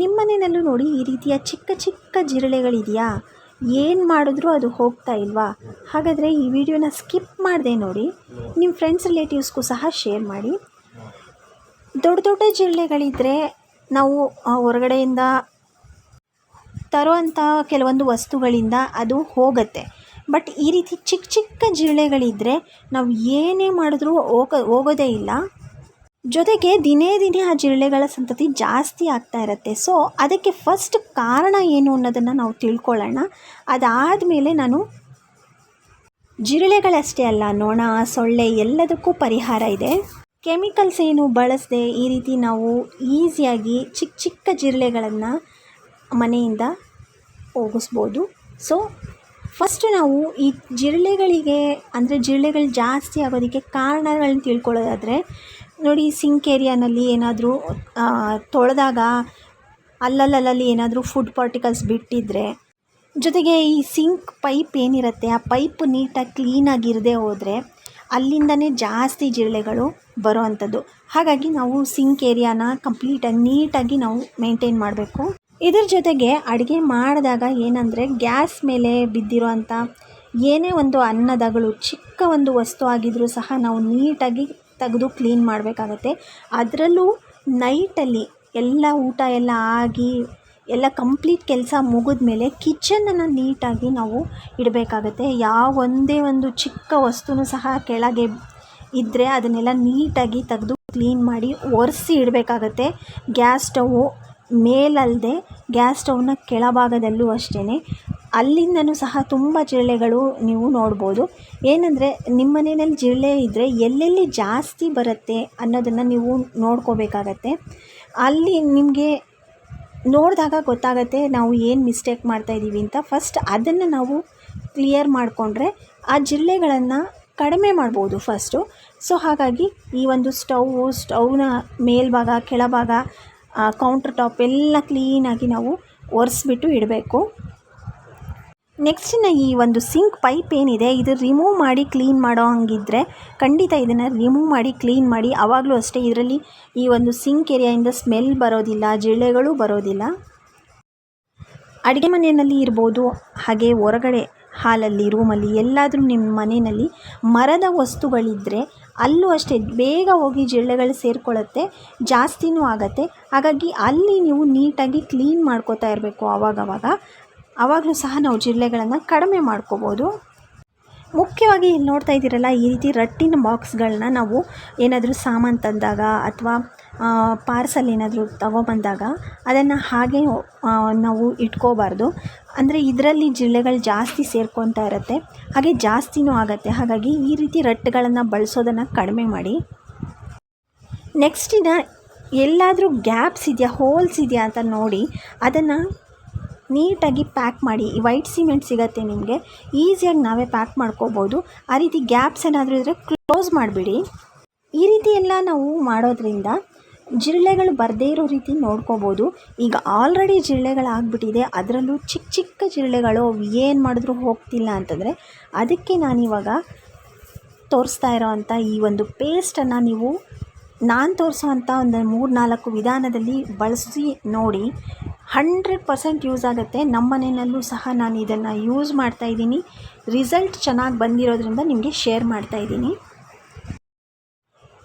ನಿಮ್ಮ ಮನೆಯಲ್ಲೂ ನೋಡಿ ಈ ರೀತಿಯ ಚಿಕ್ಕ ಚಿಕ್ಕ ಜಿರಳೆಗಳಿದೆಯಾ? ಏನು ಮಾಡಿದ್ರೂ ಅದು ಹೋಗ್ತಾ ಇಲ್ವಾ? ಹಾಗಾದರೆ ಈ ವಿಡಿಯೋನ ಸ್ಕಿಪ್ ಮಾಡಿದೆ ನೋಡಿ ನಿಮ್ಮ ಫ್ರೆಂಡ್ಸ್ ರಿಲೇಟಿವ್ಸ್ಗೂ ಸಹ ಶೇರ್ ಮಾಡಿ. ದೊಡ್ಡ ದೊಡ್ಡ ಜಿರಳೆಗಳಿದ್ದರೆ ನಾವು ಹೊರಗಡೆಯಿಂದ ತರುವಂಥ ಕೆಲವೊಂದು ವಸ್ತುಗಳಿಂದ ಅದು ಹೋಗುತ್ತೆ. ಬಟ್ ಈ ರೀತಿ ಚಿಕ್ಕ ಚಿಕ್ಕ ಜಿರಳೆಗಳಿದ್ದರೆ ನಾವು ಏನೇ ಮಾಡಿದ್ರೂ ಹೋಗ, ಹೋಗೋದೇ ಇಲ್ಲ. ಜೊತೆಗೆ ದಿನೇ ದಿನೇ ಆ ಜಿರಳೆಗಳ ಸಂತತಿ ಜಾಸ್ತಿ ಆಗ್ತಾ ಇರುತ್ತೆ. ಸೊ ಅದಕ್ಕೆ ಫಸ್ಟ್ ಕಾರಣ ಏನು ಅನ್ನೋದನ್ನು ನಾವು ತಿಳ್ಕೊಳ್ಳೋಣ. ಅದಾದ ಮೇಲೆ ನಾನು ಜಿರಳೆಗಳಷ್ಟೇ ಅಲ್ಲ, ನೊಣ, ಸೊಳ್ಳೆ ಎಲ್ಲದಕ್ಕೂ ಪರಿಹಾರ ಇದೆ. ಕೆಮಿಕಲ್ಸ್ ಏನು ಬಳಸದೆ ಈ ರೀತಿ ನಾವು ಈಸಿಯಾಗಿ ಚಿಕ್ಕ ಚಿಕ್ಕ ಜಿರಳೆಗಳನ್ನು ಮನೆಯಿಂದ ಹೋಗಿಸ್ಬೋದು. ಸೊ ಫಸ್ಟ್ ನಾವು ಈ ಜಿರಳೆಗಳಿಗೆ, ಅಂದರೆ ಜಿರಳೆಗಳು ಜಾಸ್ತಿ ಆಗೋದಕ್ಕೆ ಕಾರಣಗಳನ್ನ ತಿಳ್ಕೊಳ್ಳೋದಾದರೆ ನೋಡಿ ಸಿಂಕ್ ಏರಿಯಾನಲ್ಲಿ ಏನಾದರೂ ತೊಳೆದಾಗ ಅಲ್ಲಲ್ಲಲ್ಲಿ ಏನಾದರೂ ಫುಡ್ ಪಾರ್ಟಿಕಲ್ಸ್ ಬಿಟ್ಟಿದ್ರೆ, ಜೊತೆಗೆ ಈ ಸಿಂಕ್ ಪೈಪ್ ಏನಿರುತ್ತೆ, ಆ ಪೈಪ್ ನೀಟಾಗಿ ಕ್ಲೀನಾಗಿರದೆ ಹೋದರೆ ಅಲ್ಲಿಂದನೇ ಜಾಸ್ತಿ ಜಿರಳೆಗಳು ಬರೋ ಅಂಥದ್ದು ಹಾಗಾಗಿ ನಾವು ಸಿಂಕ್ ಏರಿಯಾನ ಕಂಪ್ಲೀಟಾಗಿ ನೀಟಾಗಿ ನಾವು ಮೇಂಟೈನ್ ಮಾಡಬೇಕು. ಇದ್ರ ಜೊತೆಗೆ ಅಡುಗೆ ಮಾಡಿದಾಗ ಏನಂದರೆ ಗ್ಯಾಸ್ ಮೇಲೆ ಬಿದ್ದಿರೋ ಅಂಥ ಏನೇ ಒಂದು ಅನ್ನದಗಳು, ಚಿಕ್ಕ ಒಂದು ವಸ್ತು ಆಗಿದ್ರೂ ಸಹ ನಾವು ನೀಟಾಗಿ ತೆಗೆದು ಕ್ಲೀನ್ ಮಾಡಬೇಕಾಗತ್ತೆ. ಅದರಲ್ಲೂ ನೈಟಲ್ಲಿ ಎಲ್ಲ ಊಟ ಎಲ್ಲ ಆಗಿ ಎಲ್ಲ ಕಂಪ್ಲೀಟ್ ಕೆಲಸ ಮುಗಿದ್ಮೇಲೆ ಕಿಚನನ್ನು ನೀಟಾಗಿ ನಾವು ಇಡಬೇಕಾಗತ್ತೆ. ಯಾವ ಒಂದೇ ಒಂದು ಚಿಕ್ಕ ವಸ್ತುನೂ ಸಹ ಕೆಳಗೆ ಇದ್ದರೆ ಅದನ್ನೆಲ್ಲ ನೀಟಾಗಿ ತೆಗೆದು ಕ್ಲೀನ್ ಮಾಡಿ ಒರೆಸಿ ಇಡಬೇಕಾಗತ್ತೆ. ಗ್ಯಾಸ್ ಸ್ಟವ್ವು ಮೇಲಲ್ಲದೆ ಗ್ಯಾಸ್ ಸ್ಟೌವ್ನ ಕೆಳಭಾಗದಲ್ಲೂ ಅಷ್ಟೇ ಅಲ್ಲಿಂದನೂ ಸಹ ತುಂಬ ಜಿರಳೆಗಳು ನೀವು ನೋಡ್ಬೋದು. ಏನಂದರೆ, ನಿಮ್ಮ ಮನೆಯಲ್ಲಿ ಜಿರಳೆ ಇದ್ದರೆ ಎಲ್ಲೆಲ್ಲಿ ಜಾಸ್ತಿ ಬರುತ್ತೆ ಅನ್ನೋದನ್ನು ನೀವು ನೋಡ್ಕೋಬೇಕಾಗತ್ತೆ. ಅಲ್ಲಿ ನಿಮಗೆ ನೋಡಿದಾಗ ಗೊತ್ತಾಗತ್ತೆ ನಾವು ಏನು ಮಿಸ್ಟೇಕ್ ಮಾಡ್ತಾಯಿದ್ದೀವಿ ಅಂತ. ಫಸ್ಟ್ ಅದನ್ನು ನಾವು ಕ್ಲಿಯರ್ ಮಾಡಿಕೊಂಡ್ರೆ ಆ ಜಿರಳೆಗಳನ್ನು ಕಡಿಮೆ ಮಾಡ್ಬೋದು ಫಸ್ಟು ಸೊ ಹಾಗಾಗಿ ಈ ಒಂದು ಸ್ಟೌವು ಸ್ಟೌವ್ನ ಮೇಲ್ಭಾಗ, ಕೆಳಭಾಗ ಕೌಂಟರ್ ಟಾಪ್ ಎಲ್ಲ ಕ್ಲೀನಾಗಿ ನಾವು ಒರೆಸ್ಬಿಟ್ಟು ಇಡಬೇಕು. ನೆಕ್ಸ್ಟಿನ ಈ ಒಂದು ಸಿಂಕ್ ಪೈಪ್ ಏನಿದೆ, ಇದು ರಿಮೂವ್ ಮಾಡಿ ಕ್ಲೀನ್ ಮಾಡೋ ಹಂಗಿದ್ರೆ ಖಂಡಿತ ಇದನ್ನು ರಿಮೂವ್ ಮಾಡಿ ಕ್ಲೀನ್ ಮಾಡಿ ಆವಾಗಲೂ ಅಷ್ಟೇ ಇದರಲ್ಲಿ ಈ ಒಂದು ಸಿಂಕ್ ಏರಿಯಾಯಿಂದ ಸ್ಮೆಲ್ ಬರೋದಿಲ್ಲ ಜಿಳೆಗಳು ಬರೋದಿಲ್ಲ. ಅಡುಗೆ ಮನೆಯಲ್ಲಿ ಇರ್ಬೋದು, ಹಾಗೆ ಹೊರಗಡೆ ಹಾಲಲ್ಲಿ ರೂಮಲ್ಲಿ ಎಲ್ಲಾದರೂ ನಿಮ್ಮ ಮನೆಯಲ್ಲಿ ಮರದ ವಸ್ತುಗಳಿದ್ದರೆ ಅಲ್ಲೂ ಅಷ್ಟೇ ಬೇಗ ಹೋಗಿ ಜಿರಳೆಗಳು ಸೇರಿಕೊಳ್ಳುತ್ತೆ, ಜಾಸ್ತಿನೂ ಆಗುತ್ತೆ. ಹಾಗಾಗಿ ಅಲ್ಲಿ ನೀವು ನೀಟಾಗಿ ಕ್ಲೀನ್ ಮಾಡ್ಕೋತಾ ಇರಬೇಕು ಆವಾಗವಾಗ. ಆವಾಗಲೂ ಸಹ ನಾವು ಜಿರಳೆಗಳನ್ನು ಕಡಿಮೆ ಮಾಡ್ಕೋಬೋದು. ಮುಖ್ಯವಾಗಿ ಇಲ್ಲಿ ನೋಡ್ತಾ ಇದ್ದೀರಲ್ಲ, ಈ ರೀತಿ ರಟ್ಟಿನ ಬಾಕ್ಸ್ಗಳನ್ನ ನಾವು ಏನಾದರೂ ಸಾಮಾನು ತಂದಾಗ ಅಥವಾ ಪಾರ್ಸಲ್ ಏನಾದರೂ ತಗೊಬಂದಾಗ ಅದನ್ನು ಹಾಗೆ ನಾವು ಇಟ್ಕೋಬಾರ್ದು. ಅಂದರೆ ಇದರಲ್ಲಿ ಜಿರಳೆಗಳು ಜಾಸ್ತಿ ಸೇರ್ಕೊತಾ ಇರುತ್ತೆ. ಹಾಗೆ ಜಾಸ್ತಿನೂ ಆಗುತ್ತೆ. ಹಾಗಾಗಿ ಈ ರೀತಿ ರಟ್ಟುಗಳನ್ನು ಬಳಸೋದನ್ನು ಕಡಿಮೆ ಮಾಡಿ. ನೆಕ್ಸ್ಟಿನ ಎಲ್ಲಾದರೂ ಗ್ಯಾಪ್ಸ್ ಇದೆಯಾ ಹೋಲ್ಸ್ ಇದೆಯಾ ಅಂತ ನೋಡಿ ಅದನ್ನು ನೀಟಾಗಿ ಪ್ಯಾಕ್ ಮಾಡಿ. ವೈಟ್ ಸಿಮೆಂಟ್ ಸಿಗತ್ತೆ ನಿಮಗೆ. ಈಸಿಯಾಗಿ ನಾವೇ ಪ್ಯಾಕ್ ಮಾಡ್ಕೋಬೋದು. ಆ ರೀತಿ ಗ್ಯಾಪ್ಸ್ ಏನಾದರೂ ಇದ್ದರೆ ಕ್ಲೋಸ್ ಮಾಡಿಬಿಡಿ. ಈ ರೀತಿ ಎಲ್ಲ ನಾವು ಮಾಡೋದ್ರಿಂದ ಜಿರಳೆಗಳು ಬರದೇ ಇರೋ ರೀತಿ ನೋಡ್ಕೋಬೋದು. ಈಗ ಆಲ್ರೆಡಿ ಜಿರಳೆಗಳಾಗ್ಬಿಟ್ಟಿದೆ. ಅದರಲ್ಲೂ ಚಿಕ್ಕ ಚಿಕ್ಕ ಜಿರಳೆಗಳು ಏನು ಮಾಡಿದ್ರೂ ಹೋಗ್ತಿಲ್ಲ ಅಂತಂದರೆ ಅದಕ್ಕೆ ನಾನಿವಾಗ ತೋರಿಸ್ತಾ ಇರೋ ಅಂಥ ಈ ಒಂದು ಪೇಸ್ಟನ್ನು ನೀವು ನಾನು ತೋರಿಸೋ ಅಂಥ ಒಂದು ಮೂರು ನಾಲ್ಕು ವಿಧಾನದಲ್ಲಿ ಬಳಸಿ ನೋಡಿ. ಹಂಡ್ರೆಡ್ ಪರ್ಸೆಂಟ್ ಯೂಸ್ ಆಗುತ್ತೆ. ನಮ್ಮ ಮನೆಯಲ್ಲೂ ಸಹ ನಾನು ಇದನ್ನು ಯೂಸ್ ಮಾಡ್ತಾ ಇದ್ದೀನಿ. ರಿಸಲ್ಟ್ ಚೆನ್ನಾಗಿ ಬಂದಿರೋದ್ರಿಂದ ನಿಮಗೆ ಶೇರ್ ಮಾಡ್ತಾ ಇದ್ದೀನಿ.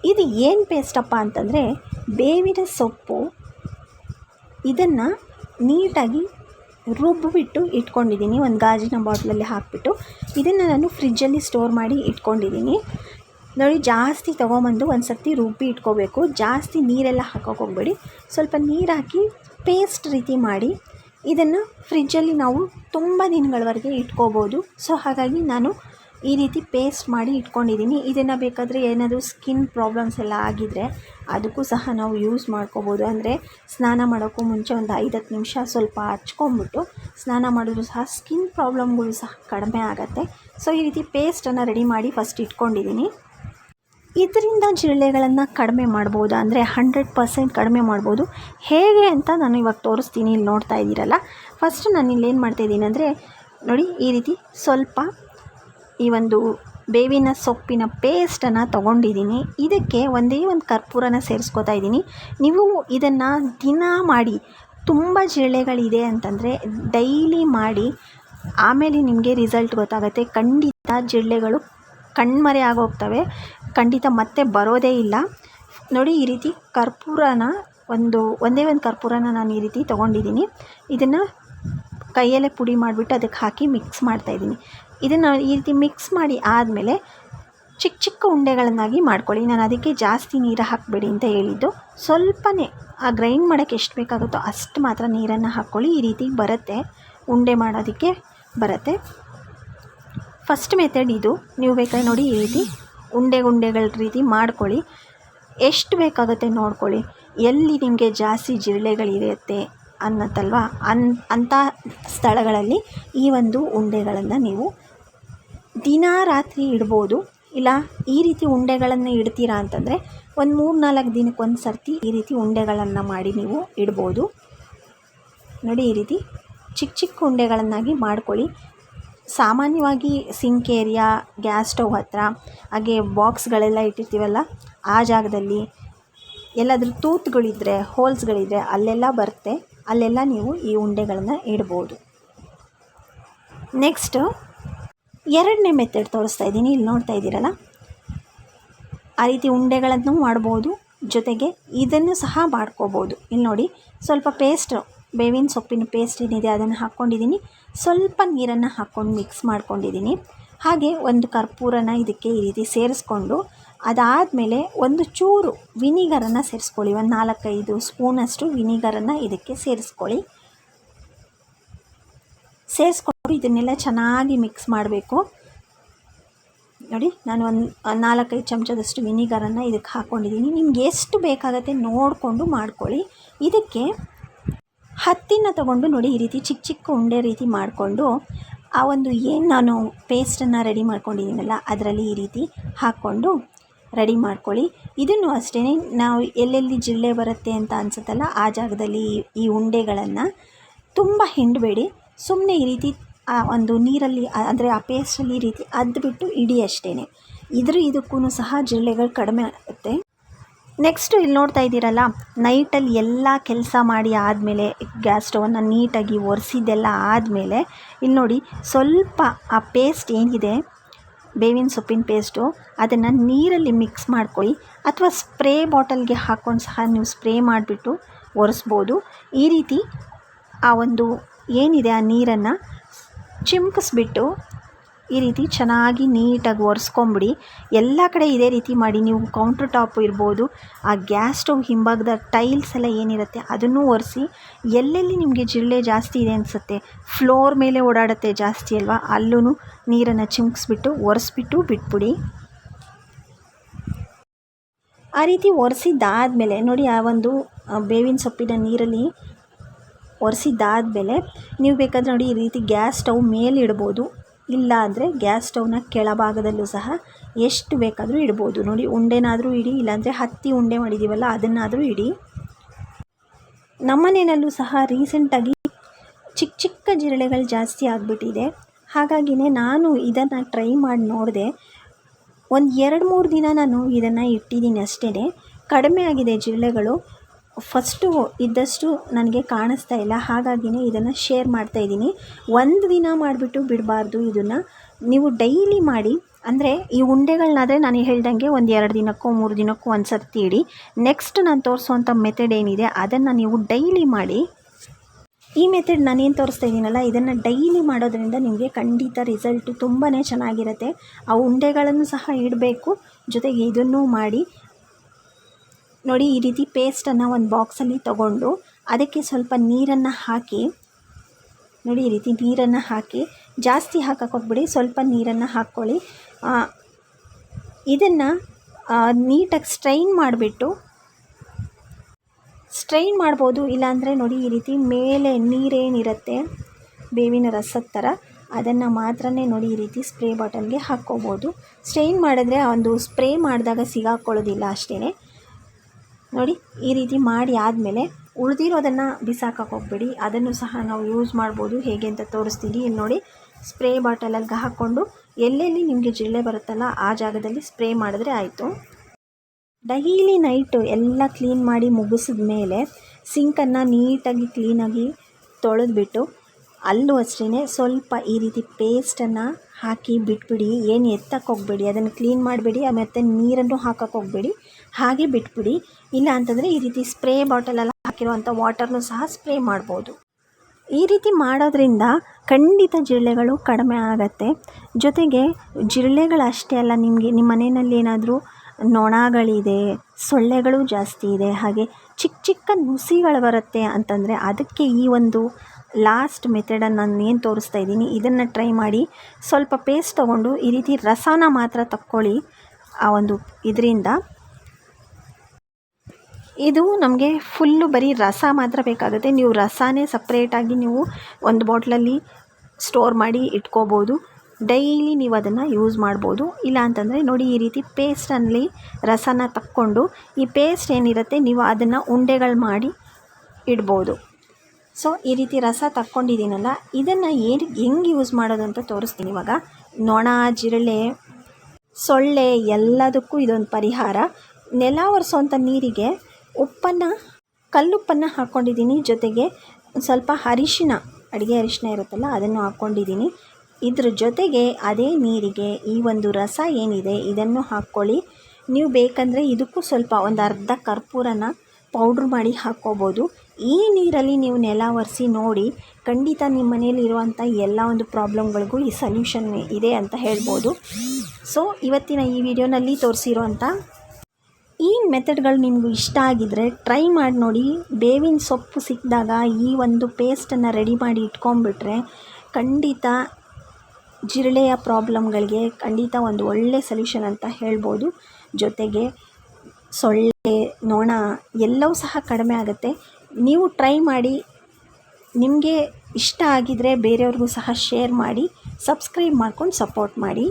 ಇದು ಏನು ಪೇಸ್ಟಪ್ಪ ಅಂತಂದರೆ ಬೇವಿನ ಸೊಪ್ಪು, ಇದನ್ನು ನೀಟಾಗಿ ರುಬ್ಬಿಬಿಟ್ಟು ಇಟ್ಕೊಂಡಿದ್ದೀನಿ. ಒಂದು ಗಾಜಿನ ಬಾಟ್ಲಲ್ಲಿ ಹಾಕಿಬಿಟ್ಟು ಇದನ್ನು ನಾನು ಫ್ರಿಜ್ಜಲ್ಲಿ ಸ್ಟೋರ್ ಮಾಡಿ ಇಟ್ಕೊಂಡಿದ್ದೀನಿ. ನೋಡಿ, ಜಾಸ್ತಿ ತೊಗೊಂಬಂದು ಒಂದು ಸರ್ತಿ ರುಬ್ಬಿ ಇಟ್ಕೋಬೇಕು. ಜಾಸ್ತಿ ನೀರೆಲ್ಲ ಹಾಕೋಕೆ ಸ್ವಲ್ಪ ನೀರು ಹಾಕಿ ಪೇಸ್ಟ್ ರೀತಿ ಮಾಡಿ ಇದನ್ನು ಫ್ರಿಜ್ಜಲ್ಲಿ ನಾವು ತುಂಬ ದಿನಗಳವರೆಗೆ ಇಟ್ಕೋಬೋದು. ಸೊ, ಹಾಗಾಗಿ ನಾನು ಈ ರೀತಿ ಪೇಸ್ಟ್ ಮಾಡಿ ಇಟ್ಕೊಂಡಿದ್ದೀನಿ. ಇದನ್ನು ಬೇಕಾದರೆ ಏನಾದರೂ ಸ್ಕಿನ್ ಪ್ರಾಬ್ಲಮ್ಸ್ ಎಲ್ಲ ಆಗಿದ್ದರೆ ಅದಕ್ಕೂ ಸಹ ನಾವು ಯೂಸ್ ಮಾಡ್ಕೋಬೋದು. ಅಂದರೆ ಸ್ನಾನ ಮಾಡೋಕ್ಕೂ ಮುಂಚೆ ಒಂದು ಐದು ಹತ್ತು ನಿಮಿಷ ಸ್ವಲ್ಪ ಹಚ್ಕೊಂಬಿಟ್ಟು ಸ್ನಾನ ಮಾಡಿದ್ರು ಸಹ ಸ್ಕಿನ್ ಪ್ರಾಬ್ಲಮ್ಗಳು ಸಹ ಕಡಿಮೆ ಆಗುತ್ತೆ. ಸೊ ಈ ರೀತಿ ಪೇಸ್ಟನ್ನು ರೆಡಿ ಮಾಡಿ ಫಸ್ಟ್ ಇಟ್ಕೊಂಡಿದ್ದೀನಿ. ಇದರಿಂದ ಜಿರಳೆಗಳನ್ನು ಕಡಿಮೆ ಮಾಡ್ಬೋದು. ಅಂದರೆ ಹಂಡ್ರೆಡ್ ಪರ್ಸೆಂಟ್ ಕಡಿಮೆ ಮಾಡ್ಬೋದು. ಹೇಗೆ ಅಂತ ನಾನು ಇವಾಗ ತೋರಿಸ್ತೀನಿ. ಇಲ್ಲಿ ನೋಡ್ತಾ ಇದ್ದೀರಲ್ಲ. ಫಸ್ಟ್ ನಾನು ಇಲ್ಲಿ ಏನು ಮಾಡ್ತಾಯಿದ್ದೀನಿ ಅಂದರೆ ನೋಡಿ, ಈ ರೀತಿ ಸ್ವಲ್ಪ ಈ ಒಂದು ಬೇವಿನ ಸೊಪ್ಪಿನ ಪೇಸ್ಟನ್ನು ತೊಗೊಂಡಿದ್ದೀನಿ. ಇದಕ್ಕೆ ಒಂದೇ ಒಂದು ಕರ್ಪೂರನ ಸೇರಿಸ್ಕೋತಾ ಇದ್ದೀನಿ. ನೀವು ಇದನ್ನು ದಿನ ಮಾಡಿ, ತುಂಬ ಜಿರಳೆಗಳಿದೆ ಅಂತಂದರೆ ಡೈಲಿ ಮಾಡಿ, ಆಮೇಲೆ ನಿಮಗೆ ರಿಸಲ್ಟ್ ಗೊತ್ತಾಗುತ್ತೆ. ಖಂಡಿತ ಜಿರಳೆಗಳು ಕಣ್ಮರೆ ಆಗೋಗ್ತವೆ. ಖಂಡಿತ ಮತ್ತೆ ಬರೋದೇ ಇಲ್ಲ. ನೋಡಿ, ಈ ರೀತಿ ಕರ್ಪೂರನ ಒಂದು, ಒಂದೇ ಒಂದು ಕರ್ಪೂರನ ನಾನು ಈ ರೀತಿ ತೊಗೊಂಡಿದ್ದೀನಿ. ಇದನ್ನು ಕೈಯಲ್ಲೇ ಪುಡಿ ಮಾಡಿಬಿಟ್ಟು ಅದಕ್ಕೆ ಹಾಕಿ ಮಿಕ್ಸ್ ಮಾಡ್ತಾಯಿದ್ದೀನಿ ಇದನ್ನು ಈ ರೀತಿ ಮಿಕ್ಸ್ ಮಾಡಿ ಆದಮೇಲೆ ಚಿಕ್ಕ ಚಿಕ್ಕ ಉಂಡೆಗಳನ್ನಾಗಿ ಮಾಡ್ಕೊಳ್ಳಿ. ನಾನು ಅದಕ್ಕೆ ಜಾಸ್ತಿ ನೀರು ಹಾಕಬೇಡಿ ಅಂತ ಹೇಳಿದ್ದು. ಸ್ವಲ್ಪನೇ ಆ ಗ್ರೈಂಡ್ ಮಾಡೋಕ್ಕೆ ಎಷ್ಟು ಬೇಕಾಗುತ್ತೋ ಅಷ್ಟು ಮಾತ್ರ ನೀರನ್ನು ಹಾಕ್ಕೊಳ್ಳಿ. ಈ ರೀತಿ ಬರುತ್ತೆ. ಉಂಡೆ ಮಾಡೋದಕ್ಕೆ ಬರುತ್ತೆ. ಫಸ್ಟ್ ಮೆಥಡ್ ಇದು. ನೀವು ಬೇಕಾದ್ರೆ ನೋಡಿ ಈ ರೀತಿ ಉಂಡೆ ಉಂಡೆಗಳ ರೀತಿ ಮಾಡ್ಕೊಳ್ಳಿ. ಎಷ್ಟು ಬೇಕಾಗುತ್ತೆ ನೋಡ್ಕೊಳ್ಳಿ. ಎಲ್ಲಿ ನಿಮಗೆ ಜಾಸ್ತಿ ಜಿರಳೆಗಳಿರುತ್ತೆ ಅನ್ನತ್ತಲ್ವ? ಅನ್, ಅಂಥ ಸ್ಥಳಗಳಲ್ಲಿ ಈ ಒಂದು ಉಂಡೆಗಳನ್ನು ನೀವು ದಿನ ರಾತ್ರಿ ಇಡ್ಬೋದು. ಇಲ್ಲ, ಈ ರೀತಿ ಉಂಡೆಗಳನ್ನು ಇಡ್ತೀರಾ ಅಂತಂದರೆ ಒಂದು ಮೂರು ನಾಲ್ಕು ದಿನಕ್ಕೆ ಒಂದು ಸರ್ತಿ ಈ ರೀತಿ ಉಂಡೆಗಳನ್ನು ಮಾಡಿ ನೀವು ಇಡ್ಬೋದು. ನೋಡಿ, ಈ ರೀತಿ ಚಿಕ್ಕ ಚಿಕ್ಕ ಉಂಡೆಗಳನ್ನಾಗಿ ಮಾಡ್ಕೊಳ್ಳಿ. ಸಾಮಾನ್ಯವಾಗಿ ಸಿಂಕ್ ಏರಿಯಾ, ಗ್ಯಾಸ್ ಸ್ಟವ್ ಹತ್ತಿರ ಹಾಗೆ ಬಾಕ್ಸ್ಗಳೆಲ್ಲ ಇಟ್ಟಿರ್ತೀವಲ್ಲ, ಆ ಜಾಗದಲ್ಲಿ ಎಲ್ಲಾದರೂ ತೂತುಗಳಿದ್ರೆ, ಹೋಲ್ಸ್ಗಳಿದ್ರೆ ಅಲ್ಲೆಲ್ಲ ಬರುತ್ತೆ. ಅಲ್ಲೆಲ್ಲ ನೀವು ಈ ಉಂಡೆಗಳನ್ನು ಇಡ್ಬೋದು. ನೆಕ್ಸ್ಟು ಎರಡನೇ ಮೆಥಡ್ ತೋರಿಸ್ತಾ ಇದ್ದೀನಿ. ಇಲ್ಲಿ ನೋಡ್ತಾ ಇದ್ದೀರಲ್ಲ? ಆ ರೀತಿ ಉಂಡೆಗಳನ್ನು ಮಾಡ್ಬೋದು. ಜೊತೆಗೆ ಇದನ್ನು ಸಹ ಮಾಡ್ಕೋಬೋದು. ಇಲ್ಲಿ ನೋಡಿ, ಸ್ವಲ್ಪ ಪೇಸ್ಟ್ ಬೇವಿನ ಸೊಪ್ಪಿನ ಪೇಸ್ಟ್ ಏನಿದೆ ಅದನ್ನು ಹಾಕ್ಕೊಂಡಿದ್ದೀನಿ. ಸ್ವಲ್ಪ ನೀರನ್ನು ಹಾಕ್ಕೊಂಡು ಮಿಕ್ಸ್ ಮಾಡ್ಕೊಂಡಿದ್ದೀನಿ. ಹಾಗೆ ಒಂದು ಕರ್ಪೂರನ ಇದಕ್ಕೆ ಈ ರೀತಿ ಸೇರಿಸ್ಕೊಂಡು ಅದಾದಮೇಲೆ ಒಂದು ಚೂರು ವಿನಿಗರನ್ನು ಸೇರಿಸ್ಕೊಳ್ಳಿ, ಒಂದು ನಾಲ್ಕೈದು ಸ್ಪೂನಷ್ಟು ವಿನಿಗರನ್ನು ಇದಕ್ಕೆ ಸೇರಿಸ್ಕೊಳ್ಳಿ. ಸೇರಿಸ್ಕೊಂಡು ಇದನ್ನೆಲ್ಲ ಚೆನ್ನಾಗಿ ಮಿಕ್ಸ್ ಮಾಡಬೇಕು. ನೋಡಿ, ನಾನು ಒಂದು ನಾಲ್ಕೈದು ಚಮಚದಷ್ಟು ವಿನಿಗರನ್ನು ಇದಕ್ಕೆ ಹಾಕ್ಕೊಂಡಿದ್ದೀನಿ ನಿಮ್ಗೆ ಎಷ್ಟು ಬೇಕಾಗತ್ತೆ ನೋಡಿಕೊಂಡು ಮಾಡ್ಕೊಳ್ಳಿ. ಇದಕ್ಕೆ ಹತ್ತಿನ ತಗೊಂಡು ನೋಡಿ, ಈ ರೀತಿ ಚಿಕ್ಕ ಚಿಕ್ಕ ಉಂಡೆ ರೀತಿ ಮಾಡಿಕೊಂಡು, ಆ ಒಂದು ಏನು ನಾನು ಪೇಸ್ಟನ್ನು ರೆಡಿ ಮಾಡ್ಕೊಂಡಿದ್ದೀನಲ್ಲ, ಅದರಲ್ಲಿ ಈ ರೀತಿ ಹಾಕ್ಕೊಂಡು ರೆಡಿ ಮಾಡ್ಕೊಳ್ಳಿ. ಇದನ್ನು ಅಷ್ಟೇ ನಾವು ಎಲ್ಲೆಲ್ಲಿ ಜಿಲ್ಲೆ ಬರುತ್ತೆ ಅಂತ ಅನಿಸುತ್ತಲ್ಲ, ಆ ಜಾಗದಲ್ಲಿ ಈ ಉಂಡೆಗಳನ್ನು ತುಂಬ ಹಿಂಡಬೇಡಿ. ಸುಮ್ಮನೆ ಈ ರೀತಿ, ಆ ಒಂದು ನೀರಲ್ಲಿ ಅಂದರೆ ಆ ಪೇಸ್ಟಲ್ಲಿ ಈ ರೀತಿ ಅದ್ಬಿಟ್ಟು ಇಡಿ ಅಷ್ಟೇ ಇದ್ರ ಇದಕ್ಕೂ ಸಹ ಜಿರಳೆಗಳು ಕಡಿಮೆ ಆಗುತ್ತೆ. ನೆಕ್ಸ್ಟು ಇಲ್ಲಿ ನೋಡ್ತಾ ಇದ್ದೀರಲ್ಲ ನೈಟಲ್ಲಿ ಎಲ್ಲ ಕೆಲಸ ಮಾಡಿ ಆದಮೇಲೆ ಗ್ಯಾಸ್ ಸ್ಟವನ್ನು ನೀಟಾಗಿ ಒರೆಸಿದ್ದೆಲ್ಲ ಆದಮೇಲೆ, ಇಲ್ಲಿ ನೋಡಿ ಸ್ವಲ್ಪ ಆ ಪೇಸ್ಟ್ ಏನಿದೆ ಬೇವಿನ ಸೊಪ್ಪಿನ ಪೇಸ್ಟು, ಅದನ್ನು ನೀರಲ್ಲಿ ಮಿಕ್ಸ್ ಮಾಡ್ಕೊಳ್ಳಿ. ಅಥವಾ ಸ್ಪ್ರೇ ಬಾಟಲ್ಗೆ ಹಾಕ್ಕೊಂಡು ಸಹ ನೀವು ಸ್ಪ್ರೇ ಮಾಡಿಬಿಟ್ಟು ಒರೆಸ್ಬೋದು. ಈ ರೀತಿ ಆ ಒಂದು ಏನಿದೆ ಆ ನೀರನ್ನು ಚಿಮ್ಕಿಸ್ಬಿಟ್ಟು ಈ ರೀತಿ ಚೆನ್ನಾಗಿ ನೀಟಾಗಿ ಒರೆಸ್ಕೊಂಬಿಡಿ. ಎಲ್ಲ ಕಡೆ ಇದೇ ರೀತಿ ಮಾಡಿ. ನೀವು ಕೌಂಟ್ರ್ ಟಾಪ್ ಇರ್ಬೋದು, ಆ ಗ್ಯಾಸ್ ಸ್ಟವ್ ಹಿಂಭಾಗದ ಟೈಲ್ಸ್ ಎಲ್ಲ ಏನಿರುತ್ತೆ ಅದನ್ನು ಒರೆಸಿ, ಎಲ್ಲೆಲ್ಲಿ ನಿಮಗೆ ಜಿರಳೆ ಜಾಸ್ತಿ ಇದೆ ಅನಿಸುತ್ತೆ ಫ್ಲೋರ್ ಮೇಲೆ ಓಡಾಡುತ್ತೆ ಜಾಸ್ತಿ ಅಲ್ವಾ ಅಲ್ಲೂ ನೀರನ್ನು ಚಿಮ್ಕಿಸ್ಬಿಟ್ಟು, ಒರೆಸ್ಬಿಟ್ಟು ಬಿಟ್ಬಿಡಿ. ಆ ರೀತಿ ಒರೆಸಿದ್ದಾದಮೇಲೆ, ನೋಡಿ ಆ ಒಂದು ಬೇವಿನ ಸೊಪ್ಪಿನ ನೀರಲ್ಲಿ ಒರೆಸಿದ್ದಾದಮೇಲೆ, ನೀವು ಬೇಕಾದರೆ ನೋಡಿ ಈ ರೀತಿ ಗ್ಯಾಸ್ ಸ್ಟವ್ ಮೇಲೆ ಇಡ್ಬೋದು. ಇಲ್ಲ ಅಂದರೆ ಗ್ಯಾಸ್ ಸ್ಟವ್ನ ಕೆಳಭಾಗದಲ್ಲೂ ಸಹ ಎಷ್ಟು ಬೇಕಾದರೂ ಇಡ್ಬೋದು. ನೋಡಿ, ಉಂಡೆನಾದರೂ ಇಡಿ, ಇಲ್ಲಾಂದರೆ ಹತ್ತಿ ಉಂಡೆ ಮಾಡಿದ್ದೀವಲ್ಲ ಅದನ್ನಾದರೂ ಇಡಿ. ನಮ್ಮನೇನಲ್ಲೂ ಸಹ ರೀಸೆಂಟಾಗಿ ಚಿಕ್ಕ ಚಿಕ್ಕ ಜಿರಳೆಗಳು ಜಾಸ್ತಿ ಆಗಿಬಿಟ್ಟಿದೆ. ಹಾಗಾಗಿನೇ ನಾನು ಇದನ್ನು ಟ್ರೈ ಮಾಡಿ ನೋಡಿದೆ. ಒಂದು ಎರಡು ಮೂರು ದಿನ ನಾನು ಇದನ್ನು ಇಟ್ಟಿದ್ದೀನಿ ಅಷ್ಟೇ ಕಡಿಮೆ ಆಗಿದೆ ಜಿರಳೆಗಳು. ಫಸ್ಟು ಇದ್ದಷ್ಟು ನನಗೆ ಕಾಣಿಸ್ತಾ ಇಲ್ಲ. ಹಾಗಾಗಿನೇ ಇದನ್ನು ಶೇರ್ ಮಾಡ್ತಾ ಇದ್ದೀನಿ. ಒಂದು ದಿನ ಮಾಡಿಬಿಟ್ಟು ಬಿಡಬಾರ್ದು ಇದನ್ನು. ನೀವು ಡೈಲಿ ಮಾಡಿ. ಅಂದರೆ ಈ ಉಂಡೆಗಳನ್ನಾದರೆ ನಾನು ಹೇಳ್ದಂಗೆ ಒಂದು ಎರಡು ದಿನಕ್ಕೋ, ಮೂರು ದಿನಕ್ಕೋ ಒಂದು ಸರ್ತಿ ಇಡಿ. ನೆಕ್ಸ್ಟ್ ನಾನು ತೋರಿಸುವಂಥ ಮೆಥಡ್ ಏನಿದೆ, ಅದನ್ನು ನೀವು ಡೈಲಿ ಮಾಡಿ. ಈ ಮೆಥಡ್ ನಾನೇನು ತೋರಿಸ್ತಾ ಇದ್ದೀನಲ್ಲ, ಇದನ್ನು ಡೈಲಿ ಮಾಡೋದ್ರಿಂದ ನಿಮಗೆ ಖಂಡಿತ ರಿಸಲ್ಟು ತುಂಬಾ ಚೆನ್ನಾಗಿರುತ್ತೆ. ಆ ಉಂಡೆಗಳನ್ನು ಸಹ ಇಡಬೇಕು. ಜೊತೆಗೆ ಇದನ್ನು ಮಾಡಿ. ನೋಡಿ, ಈ ರೀತಿ ಪೇಸ್ಟನ್ನು ಒಂದು ಬಾಕ್ಸಲ್ಲಿ ತಗೊಂಡು ಅದಕ್ಕೆ ಸ್ವಲ್ಪ ನೀರನ್ನು ಹಾಕಿ, ನೋಡಿ ಈ ರೀತಿ ನೀರನ್ನು ಹಾಕಿ, ಜಾಸ್ತಿ ಹಾಕೋಕ್ಕೋಗ್ಬಿಡಿ ಸ್ವಲ್ಪ ನೀರನ್ನು ಹಾಕ್ಕೊಳ್ಳಿ. ಇದನ್ನು ನೀಟಾಗಿ ಸ್ಟ್ರೈನ್ ಮಾಡಿಬಿಟ್ಟು ಸ್ಟ್ರೈನ್ ಮಾಡ್ಬೋದು, ಇಲ್ಲಾಂದರೆ ನೋಡಿ ಈ ರೀತಿ ಮೇಲೆ ನೀರೇನಿರುತ್ತೆ, ಬೇವಿನ ರಸದ ಥರ ಅದನ್ನು ಮಾತ್ರ ನೋಡಿ ಈ ರೀತಿ ಸ್ಪ್ರೇ ಬಾಟಲ್ಗೆ ಹಾಕ್ಕೋಬೋದು. ಸ್ಟ್ರೈನ್ ಮಾಡಿದ್ರೆ ಒಂದು ಸ್ಪ್ರೇ ಮಾಡಿದಾಗ ಸಿಗಾಕೊಳ್ಳೋದಿಲ್ಲ ಅಷ್ಟೇ ನೋಡಿ, ಈ ರೀತಿ ಮಾಡಿ ಆದಮೇಲೆ ಉಳಿದಿರೋದನ್ನು ಬಿಸಾಕಕ್ಕೆ ಹೋಗ್ಬೇಡಿ. ಅದನ್ನು ಸಹ ನಾವು ಯೂಸ್ ಮಾಡ್ಬೋದು. ಹೇಗೆ ಅಂತ ತೋರಿಸ್ತೀನಿ. ಇಲ್ಲಿ ನೋಡಿ ಸ್ಪ್ರೇ ಬಾಟಲಲ್ಲಿ ಹಾಕ್ಕೊಂಡು ಎಲ್ಲೆಲ್ಲಿ ನಿಮಗೆ ಜಿರಳೆ ಬರುತ್ತಲ್ಲ ಆ ಜಾಗದಲ್ಲಿ ಸ್ಪ್ರೇ ಮಾಡಿದ್ರೆ ಆಯಿತು. ಡೈಲಿ ನೈಟು ಎಲ್ಲ ಕ್ಲೀನ್ ಮಾಡಿ ಮುಗಿಸಿದ ಮೇಲೆ ಸಿಂಕನ್ನು ನೀಟಾಗಿ ಕ್ಲೀನಾಗಿ ತೊಳೆದ್ಬಿಟ್ಟು ಅಲ್ಲೂ ಅಷ್ಟೇ ಸ್ವಲ್ಪ ಈ ರೀತಿ ಪೇಸ್ಟನ್ನು ಹಾಕಿ ಬಿಟ್ಬಿಡಿ. ಏನು ಎತ್ತಕ್ಕೆ ಹೋಗಬೇಡಿ. ಅದನ್ನು ಕ್ಲೀನ್ ಮಾಡಬೇಡಿ. ಮತ್ತು ನೀರನ್ನು ಹಾಕಕ್ಕೆ ಹೋಗಬೇಡಿ. ಹಾಗೆ ಬಿಟ್ಬಿಡಿ. ಇಲ್ಲ ಅಂತಂದರೆ ಈ ರೀತಿ ಸ್ಪ್ರೇ ಬಾಟಲೆಲ್ಲ ಹಾಕಿರುವಂಥ ವಾಟರ್ನು ಸಹ ಸ್ಪ್ರೇ ಮಾಡ್ಬೋದು. ಈ ರೀತಿ ಮಾಡೋದ್ರಿಂದ ಖಂಡಿತ ಜಿರಳೆಗಳು ಕಡಿಮೆ ಆಗತ್ತೆ. ಜೊತೆಗೆ ಜಿರಳೆಗಳಷ್ಟೇ ಅಲ್ಲ, ನಿಮಗೆ ನಿಮ್ಮ ಮನೆಯಲ್ಲಿ ಏನಾದರೂ ನೊಣಗಳಿದೆ, ಸೊಳ್ಳೆಗಳು ಜಾಸ್ತಿ ಇದೆ, ಹಾಗೆ ಚಿಕ್ಕ ಚಿಕ್ಕ ನುಸಿಗಳು ಬರುತ್ತೆ ಅಂತಂದರೆ ಅದಕ್ಕೆ ಈ ಒಂದು ಲಾಸ್ಟ್ ಮೆಥಡನ್ನು ನಾನು ಏನು ತೋರಿಸ್ತಾ ಇದ್ದೀನಿ, ಇದನ್ನು ಟ್ರೈ ಮಾಡಿ ಸ್ವಲ್ಪ ಪೇಸ್ಟ್ ತೊಗೊಂಡು ಈ ರೀತಿ ರಸನ ಮಾತ್ರ ತಕ್ಕೊಳ್ಳಿ ಆ ಒಂದು ಇದರಿಂದ. ಇದು ನಮಗೆ ಫುಲ್ಲು ಬರೀ ರಸ ಮಾತ್ರ ಬೇಕಾಗುತ್ತೆ. ನೀವು ರಸನೇ ಸಪ್ರೇಟಾಗಿ ನೀವು ಒಂದು ಬಾಟ್ಲಲ್ಲಿ ಸ್ಟೋರ್ ಮಾಡಿ ಇಟ್ಕೋಬೋದು. ಡೈಲಿ ನೀವು ಅದನ್ನು ಯೂಸ್ ಮಾಡ್ಬೋದು. ಇಲ್ಲ ಅಂತಂದರೆ ನೋಡಿ ಈ ರೀತಿ ಪೇಸ್ಟಲ್ಲಿ ರಸನ ತಕ್ಕೊಂಡು ಈ ಪೇಸ್ಟ್ ಏನಿರುತ್ತೆ ನೀವು ಅದನ್ನು ಉಂಡೆಗಳು ಮಾಡಿ ಇಡ್ಬೋದು. ಸೊ ಈ ರೀತಿ ರಸ ತಕ್ಕೊಂಡಿದ್ದೀನಲ್ಲ, ಇದನ್ನು ಏನು ಹೆಂಗೆ ಯೂಸ್ ಮಾಡೋದು ಅಂತ ತೋರಿಸ್ತೀನಿ ಇವಾಗ. ನೊಣ, ಜಿರಳೆ, ಸೊಳ್ಳೆ ಎಲ್ಲದಕ್ಕೂ ಇದೊಂದು ಪರಿಹಾರ. ನೆಲ ಒರೆಸೋಂಥ ನೀರಿಗೆ ಉಪ್ಪನ್ನು, ಕಲ್ಲುಪ್ಪನ್ನು ಹಾಕ್ಕೊಂಡಿದ್ದೀನಿ ಜೊತೆಗೆ ಸ್ವಲ್ಪ ಅರಿಶಿನ, ಅಡುಗೆ ಅರಿಶಿನ ಇರುತ್ತಲ್ಲ ಅದನ್ನು ಹಾಕ್ಕೊಂಡಿದ್ದೀನಿ ಇದ್ರ ಜೊತೆಗೆ ಅದೇ ನೀರಿಗೆ ಈ ಒಂದು ರಸ ಏನಿದೆ ಇದನ್ನು ಹಾಕ್ಕೊಳ್ಳಿ. ನೀವು ಬೇಕಂದರೆ ಇದಕ್ಕೂ ಸ್ವಲ್ಪ ಒಂದು ಅರ್ಧ ಕರ್ಪೂರನ ಪೌಡ್ರ್ ಮಾಡಿ ಹಾಕ್ಕೋಬೋದು. ಈ ನೀರಲ್ಲಿ ನೀವು ನೆಲ ಒರೆಸಿ ನೋಡಿ ಖಂಡಿತ ನಿಮ್ಮ ಮನೇಲಿ ಇರುವಂಥ ಎಲ್ಲ ಒಂದು ಪ್ರಾಬ್ಲಮ್ಗಳಿಗೂ ಈ ಸಲ್ಯೂಷನ್ ಇದೆ ಅಂತ ಹೇಳ್ಬೋದು. ಸೊ, ಇವತ್ತಿನ ಈ ವಿಡಿಯೋನಲ್ಲಿ ತೋರಿಸಿರುವಂಥ ಈ ಮೆಥಡ್ಗಳು ನಿಮಗೂ ಇಷ್ಟ ಆಗಿದ್ರೆ ಟ್ರೈ ಮಾಡಿ ನೋಡಿ. ಬೇವಿನ ಸೊಪ್ಪು ಸಿಕ್ಕಿದಾಗ ಈ ಒಂದು ಪೇಸ್ಟನ್ನು ರೆಡಿ ಮಾಡಿ ಇಟ್ಕೊಂಡ್ಬಿಟ್ರೆ ಖಂಡಿತ ಜಿರಳೆಯ ಪ್ರಾಬ್ಲಮ್ಗಳಿಗೆ ಖಂಡಿತ ಒಂದು ಒಳ್ಳೆ ಸೊಲ್ಯೂಷನ್ ಅಂತ ಹೇಳ್ಬೋದು. ಜೊತೆಗೆ ಸೊಳ್ಳೆ, ನೊಣ ಎಲ್ಲವೂ ಸಹ ಕಡಿಮೆ ಆಗುತ್ತೆ. ನೀವು ಟ್ರೈ ಮಾಡಿ, ನಿಮಗೆ ಇಷ್ಟ ಆಗಿದರೆ ಬೇರೆಯವ್ರಿಗೂ ಸಹ ಶೇರ್ ಮಾಡಿ ಸಬ್ಸ್ಕ್ರೈಬ್ ಮಾಡ್ಕೊಂಡು ಸಪೋರ್ಟ್ ಮಾಡಿ.